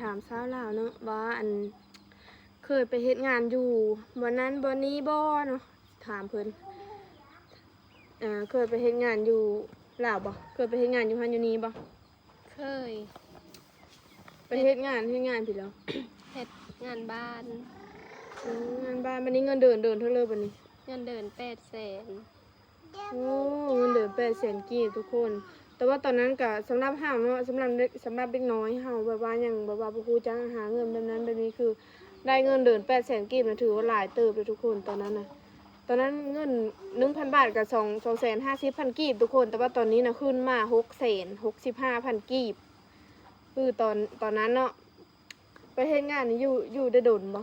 ถามสาวลาวเนาะว่าอันเคยไปเฮ็ดงานอยู่บ่นั้นบ่นี้บ่เนาะถามเพิ่นอ่าเคยไปเฮ็ดงานอยู่ลาวบ่เคยไปเฮ็ดงานอยู่ฮันอยู่นี้บ่เคย ไปเฮ็ดงานเฮ็ดงานพี่แล้วเฮ็ดงานบ้านอืมงานบ้านบัดนี้เงินเดือนเดือนเท่าเลยบัดนี้เงินเดือนแปดแสนโอ้เงินเดือน8แสนกีบทุกคน แต่ว่าตอนนั้นก็สำหรับเฮาเนาะสำหรับเด็กสำหรับเด็กน้อยเฮาแบบว่ายังแบบว่าบ่ฮู้จักหาเงินแบบนั้นแบบนี้คือได้เงินเดือน8แสนกีบนะถือว่าหลายเติบเลยทุกคนตอนนั้นน่ะตอนนั้นเงินหนึ่งพันบาทกับสองสองแสนห้าสิบพันกีบทุกคน แต่ว่าตอนนี้นะขึ้นมาหกแสนหกสิบห้าพันกีบ คือตอนตอนนั้นเนาะไปเฮ็ดงานนี่อยู่อยู่ได้โดนบ่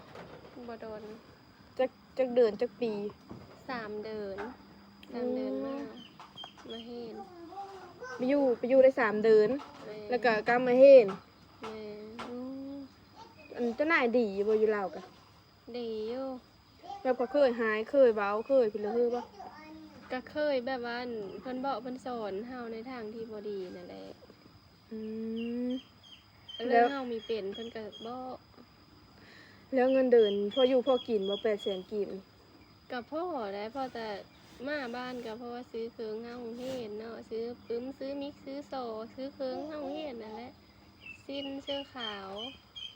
บ่โดนจักจักเดือนจักปีสามเดือนสามเดือนมามาเฮ็ด ไปอยู่ไปอยู่ได้สามเดือนม่แล้วก็กลับมาเฮ็ดแม่อันเจ้านายดีบ่อยู่ลาวกะดีอยู่แบบก็เคยหายเคยเบาเคยพี่ละคือบ่ก็เคยแบบว่าอั่นเพิ่นบอกเพิ่นสอนเฮาในทางที่บ่ดีนั่นแหละอืม แล้เรื่อวงเฮามีเป็นเพิ่นก็บอกแล้วเงินเดือนพออยู่พอกินบ่แปดแสนกีบนี่กับพ่อได้พ่อแต่ มาบ้านก็เพราะว่าซื้อเครื่องเฮาเฮ็ดเนาะซื้อปึ้มซื้อมิกซื้อโซซื้อเครื่องเฮาเฮ็ดนั่นแหละสิ้นเสื้อขาว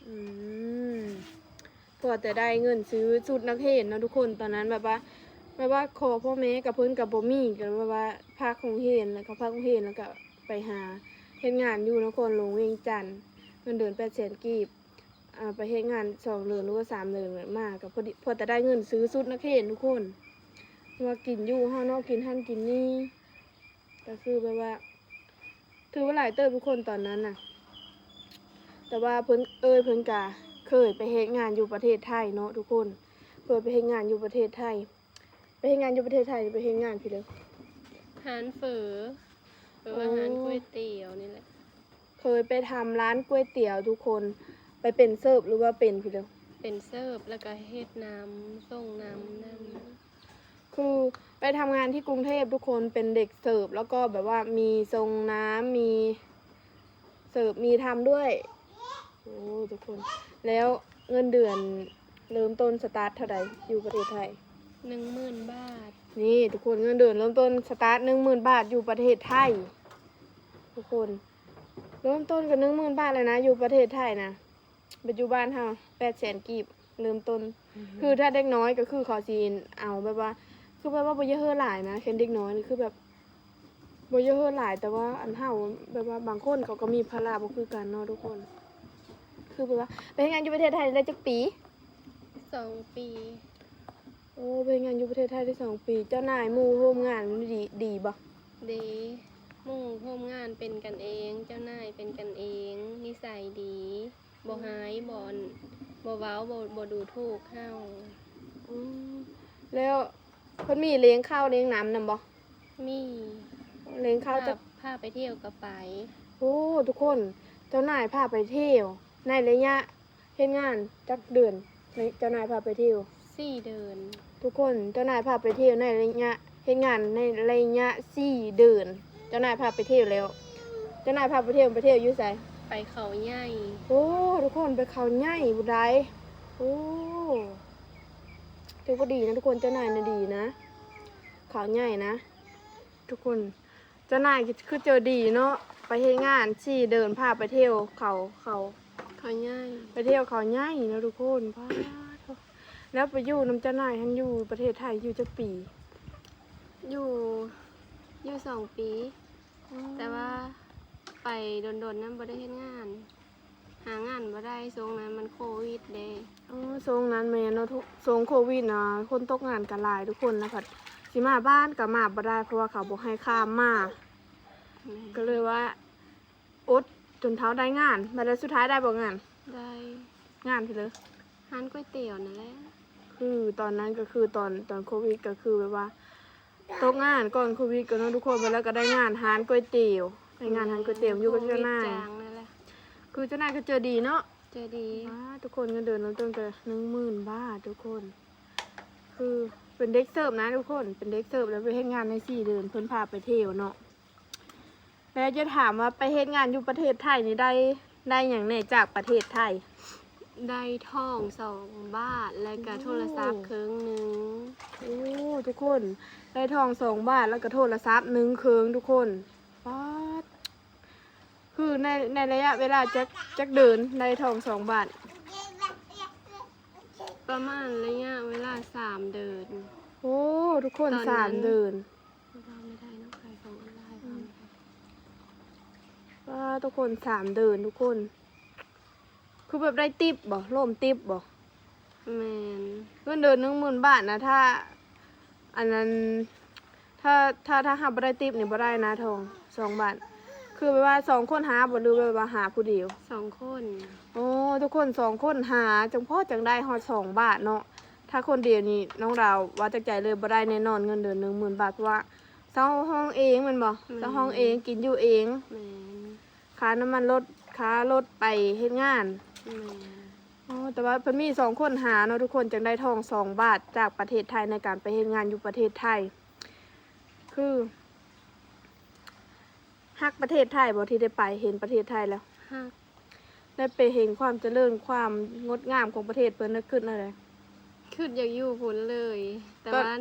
อืมพอแต่ได้เงินซื้อชุดนักเรียนเนาะทุกคนตอนนั้นแบบว่าแบบว่าขอพ่อแม่กับเพิ่นกับบ่มีก็แบบว่าพาคงเห็นแล้วก็พาคงเห็นแล้วก็ไปหาเฮ็ดงานอยู่นครหลวงเวียงจันทน์เงินเดือน800,000กีบอ่าไปเฮ็ดงานสองเดือนหรือว่าสามเดือนมากก็พอดีพอแต่ได้เงินซื้อชุดนักเรียนทุกคน ว่ากินอยู่เฮาเนาะกินหั่นกินนี่ ก็คือแบบว่า ถือว่าหลายเติบทุกคนตอนนั้นน่ะ แต่ว่าเพิ่นเอ้ยเพิ่นกะเคยไปเฮ็ดงานอยู่ประเทศไทยเนาะทุกคนเคยไปเฮ็ดงานอยู่ประเทศไทย ไปเฮ็ดงานอยู่ประเทศไทยหรือไปเฮ็ดงานพี่เลยร้านเฝอหรือว่าโอ้ร้านก๋วยเตี๋ยวนี่แหละ เคยไปทำร้านก๋วยเตี๋ยวทุกคนไปเป็นเสิร์ฟหรือว่าเป็นพี่เลยเป็นเสิร์ฟแล้วก็เฮ็ดน้ำส่งน้ำนั่น คือไปทำงานที่กรุงเทพทุกคนเป็นเด็กเสิร์ฟแล้วก็แบบว่ามีทรงน้ำมีเสิร์ฟมีทำด้วยโอ้ทุกคน แล้วเงินเดือนเริ่มต้นสตาร์ทเท่าใดอยู่ประเทศไทยหนึ่งหมื่นบาท นี่ทุกคนเงินเดือนเริ่มต้นสตาร์ทหนึ่งหมื่นบาทอยู่ประเทศไทย ทุกคน เริ่มต้นกับหนึ่งหมื่นบาทเลยนะ อยู่ประเทศไทยนะปัจจุบันเฮาแปดแสนกีบเริ่มต้น คือถ้าเด็กน้อยก็คือเขอซีนเอาแบบว่า คือแบบว่าบ่เยอะเฮอหลายนะเคนเด็กน้อยนี่คือแบบบ่เยอะเฮอหลาย แต่ว่าอันเฮาแบบว่าบางคนเขาก็มีภาระบ่คือกันเนาะทุกคน คือแบบว่าไปทำงานอยู่ประเทศไทยได้จักปี สองปีโอ้ไปทำงานอยู่ประเทศไทยได้สองปี เจ้านายหมู่ร่วมงานดีดีบ่ดีหมู่ร่วมงานเป็นกันเอง เจ้านายเป็นกันเอง นิสัยดีบ่หายบ่อนบ่เว้าบ่บ่ดูถูกเฮาอืมแล้ว เพิ่นมีเลี้ยงข้าวเลี้ยงน้ำนำบ่มีเลี้ยงข้าวจะพพาไปเที่ยวกับไป โอ้ทุกคนเจ้านายพาไปเที่ยวในระยะเฮ็ดงานจักเดือนเจ้านายพาไปเที่ยวสี่เดือนทุกคนเจ้านายพาไปเที่ยวในระยะเฮ็ดงานในระยะสี่เดือนเจ้านายพาไปเที่ยวแล้วเจ้านายพาไปเที่ยวไปเที่ยวอยู่ไสไปเขาใหญ่โอ้ทุกคนไปเขาใหญ่บุได้โอ้ ถือว่าดีนะทุกคนเจ้านายนะดีนะเขาใหญ่นะ ทุกคนเจ้านายคือเจอดีเนาะไปเฮ็ดงานสี่เดินพาไปเที่ยวเขาเขาเขาใหญ่ไปเที่ยวเขาใหญ่นะทุกคนพาโทแล้วไปอยู่น้ำเจ้านายทันอยู่ประเทศไทยอยู่จักปี อยู่อยู่สองปี แต่ว่าไปโดนๆนั้นบ่ได้เฮ็ดงาน หางานบ่ได้ช่วงนั้นมันโควิดเด้อ๋อทรงนั้นแม่เนาะทุกทรงโควิดนะคนตกงานกันหลายทุกคนนะคะสิมาบ้านกับมาบ่ได้เพราะว่าเขาบอกให้ข้ามมาก็เลยว่าอดจนเท้าได้งานมาแล้วสุดท้ายได้บอกงาน ได้งานไปเลยร้านก๋วยเตี๋ยวนั่นแหละคือตอนนั้นก็คือตอนตอนโควิดก็คือแบบว่าตกงานก่อนโควิดก็เนาะทุกคนไปแล้วก็ได้งานหานก๋วยเตี๋ยวได้งานหานก๋วยเตี๋ยวอยู่กับเจ้านายโควิดจางนั่นแหละคือเจ้านายก็เจอดีเนาะเจอดีว้าทุกคนเงินเดือนเริ่มต้นกันหนึ่งหมื่นบาททุกคน คือเป็นเด็กเสิร์ฟนะทุกคน เป็นเด็กเสิร์ฟแล้วไปเฮ็ดงานในสี่เดือนเพิ่นพาไปเที่ยวเนาะแล้วจะถามว่าไปเฮ็ดงานอยู่ประเทศไทยนี่ได้ได้อย่างแน่จากประเทศไทย ได้ทองสองบาทแล้วก็โทรศัพท์เครื่องหนึ่งโอ้ทุกคน ได้ทองสองบาทแล้วก็โทรศัพท์หนึ่งเครื่องทุกคนป๊าด คือในในระยะเวลาจักจักเดินได้ทองสองบาท ประมาณระยะเวลาสามเดือน โอ้ทุกคนตอนนั้น สามเดินเราไม่ได้เนอะขายของออนไลน์เราไม่ได้ว้าทุกคนสามเดินทุกคน คือแบบได้ติปบ่ร่มติปบ่แมนเงินเดือนหนึ่งหมื่นบาทนะถ้า อันนั้นถ้าถ้าถ้าหาบ่ได้ติปนี่บ่ได้นะทองสองบาท คือแบบว่าสองคนหาบ่หรือแบบว่าหาผู้เดียวสองคนโอ้ทุกคนสองคนหาจังพ่อจังได้ฮอดสองบาทเนาะถ้าคนเดียวนี่น้องดาวว่าจากใจเลยบ่ได้แน่นอนเงินเดือนหนึ่งหมื่นบาทเพราะว่าเช่าห้องเองแมันบ่เช่าห้องเองกินอยู่เองแมนค่าน้ำมันรถค่ารถไปเฮ็ดงานแมนอ๋อแต่ว่าเพิ่นมีสองคนหาเนาะทุกคนจังได้ทองสองบาทจากประเทศไทยในการไปเฮ็ดงานอยู่ประเทศไทย คือ ฮักประเทศไทยบ่ที่ได้ไปเห็นประเทศไทยแล้ว ฮักได้ไปเห็นความเจริญความงดงามของประเทศเพิ่นนึกขึ้นอะไร คืออยากอยู่พุ่นเลย แต่ก็ ว่า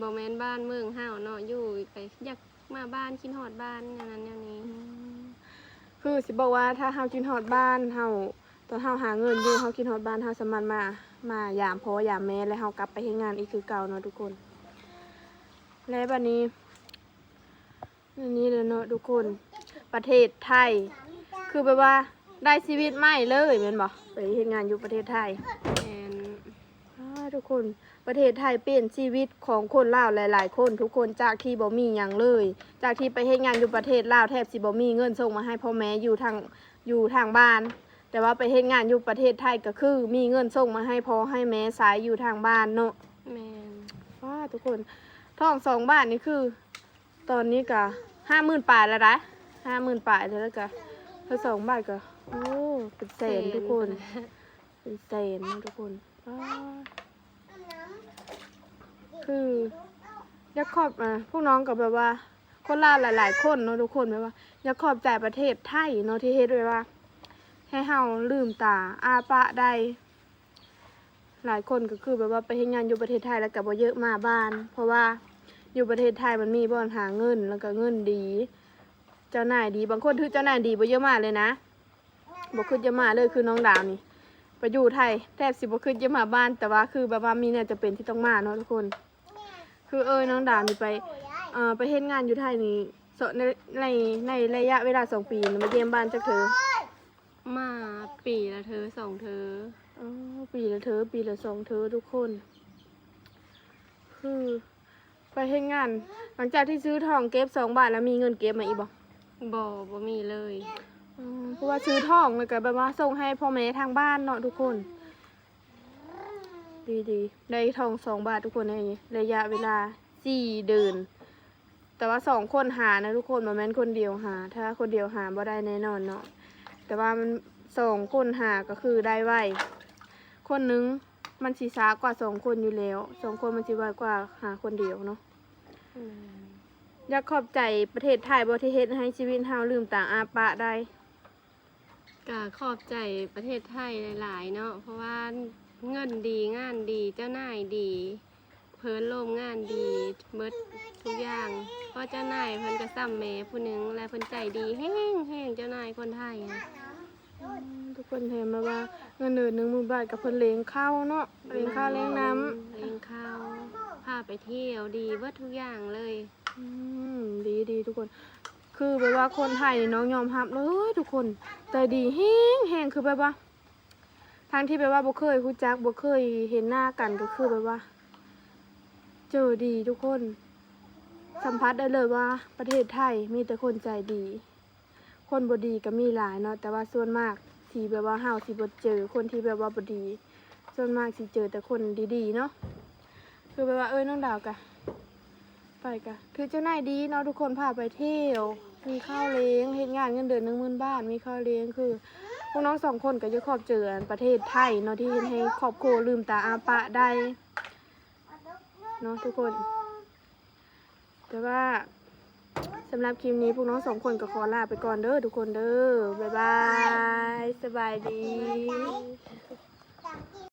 บ่แม่นบ้านเมืองเฮาเนาะอยู่ไปอยากมาบ้านคิดฮอดบ้านอย่างนั้นอย่างนี้ คือสิบอกว่าถ้าเฮากินฮอดบ้านเฮาตอนเฮาหาเงินอยู่เฮากินฮอดบ้านเฮาสามารถมามายามพ่อยามแม่แล้วเฮากลับไปเฮ็ดงานอีกคือเก่าเนาะทุกคน และบัดนี้ อันนี้เลยเนาะทุกคนประเทศไทย คือแบบว่าได้ชีวิตใหม่เลยแม่นบ่ไปเฮ็ดงานอยู่ประเทศไทยแอนอ่าทุกคนประเทศไทยเปลี่ยนชีวิตของคนลาวหลาย ๆ คนทุกคนจากที่บ่มีหยังเลย จากที่ไปเฮ็ดงานอยู่ประเทศลาวแทบสิบ่มีเงินส่งมาให้พ่อแม่อยู่ทางอยู่ทางบ้าน แต่ว่าไปเฮ็ดงานอยู่ประเทศไทยก็คือ มีเงินส่งมาให้พ่อให้แม่สายอยู่ทางบ้านเนาะแมนว้าทุกคนทองสองบาทนี่คือ ตอนนี้ก็ ห้าหมื่นปลายแล้วนะห้าหมื่นปลายแล้วก็ถ้าสองบาทก็โอ้เป็นแสนทุกคน เป็นแสนนะทุกคนคืออยากขอบอะพวกน้องกับแบบว่า คนลาวหลาย ๆ คนเนาะทุกคนแบบว่าอยากขอบใจประเทศไทยเนาะที่เฮ็ดไว้ว่า ให้เฮาลืมตาอาปะได้หลายคนก็คือแบบว่าไปเฮ็ดงานอยู่ประเทศไทยแล้วก็บ่เยอะมาบ้าน เพราะว่า อยู่ประเทศไทยมันมีบ่อนหาเงินแล้วก็เงินดี เจ้านายดีบางคนถือเจ้านายดีบ่เยอะมากเลยนะบ่คือจะมาเลยคือน้องดาวนี่ไปอยู่ไทยแทบสิบ่ขึ้นจะมาบ้านแต่ว่าคือแบบว่ามีเนี่ยจะเป็นที่ต้องมาเนาะทุกคน คือเอ้ยน้องดาวนี่ไปเอ่อไปเฮ็ดงานอยู่ไทยนี่สในในในระยะเวลาสองปีนี่มาเยี่ยมบ้านจักเธอมาปีละเธอสองเธออ๋อปีละเธอ ปีละสองเธอทุกคน คือ ไปเฮ็ดงาน หลังจากที่ซื้อทองเก็บสองบาทแล้วมีเงินเก็บมาอีกบ่บ่บ่มีเลยอ๋อเพราะว่าซื้อทองแล้วก็แบบว่าส่งให้พ่อแม่ทางบ้านเนาะทุกคน ดีดีๆได้ทองสองบาททุกคนในระยะเวลาสี่เดือน แต่ว่าสองคนหานะทุกคนมาแม่นคนเดียวหา ถ้าคนเดียวหาบ่ได้แน่นอนเนาะแต่ว่ามันสองคนหาก็คือได้ไวคนหนึง มันสีช้ากว่าสองคนอยู่แล้วสองคนมันสีไวกว่าหาคนเดียวเนาะอยากขอบใจประเทศไทยบ่ที่เฮ็ดให้ชีวิตเฮาลืมต่างอาปะได้ก็ขอบใจประเทศไทยหลาย ๆ เนาะเพราะว่าเงินดีงานดีเจ้านายดี เพิ่นโลมงานดีเบิดทุกอย่างเพราะเจ้านายเพิ่นก็ซ้ำแม่ผู้หนึงและเพิ่นใจดีแห้งแห้งเจ้านายคนไทย ทุกคนเห็นมาว่าเงินเดือนหนึ่งหมื่นบาทกับเพิ่นเลี้ยงข้าวเนาะเลี้ยงข้าวเลี้ยงน้ำเลี้ยงข้าวพาไปเที่ยวดีเบิดทุกอย่างเลยอืมดีดีทุกคน คือแบบว่าคนไทยนี่น้องยอมรับเลยทุกคนใจดีแห้งแห้งคือแบบว่าทางที่แบบว่าบ่เคยรู้จักบ่เคยเห็นหน้ากันก็คือแบบว่า เจอดีทุกคน สัมผัสได้เลยว่าประเทศไทยมีแต่คนใจดี คนบดีก็มีหลายเนาะแต่ว่าส่วนมากที่แบบว่าเฮาสิบ่เจอ คนที่แบบว่าบดี ส่วนมากสิเจอแต่คนดีๆเนาะคือแบบว่าเอ้ยน้องดาวกะไปกะคือเจ้านายดีเนาะทุกคนพาไปเที่ยว มีข้าวเลี้ยงเฮ็ดงานเงินเดือนหนึ่งหมื่นบาทมีข้าวเลี้ยงคือพวกน้องสองคนก็จะขอบเจอประเทศไทยเนาะที่เฮ็ดให้ครอบครัวลืมตาอาปะได้เนาะทุกคน แต่ว่า สำหรับคลิปนี้พวกน้องสองคนก็ขอลาไปก่อนเด้อทุกคนเด้อ บ๊ายบาย สบายดี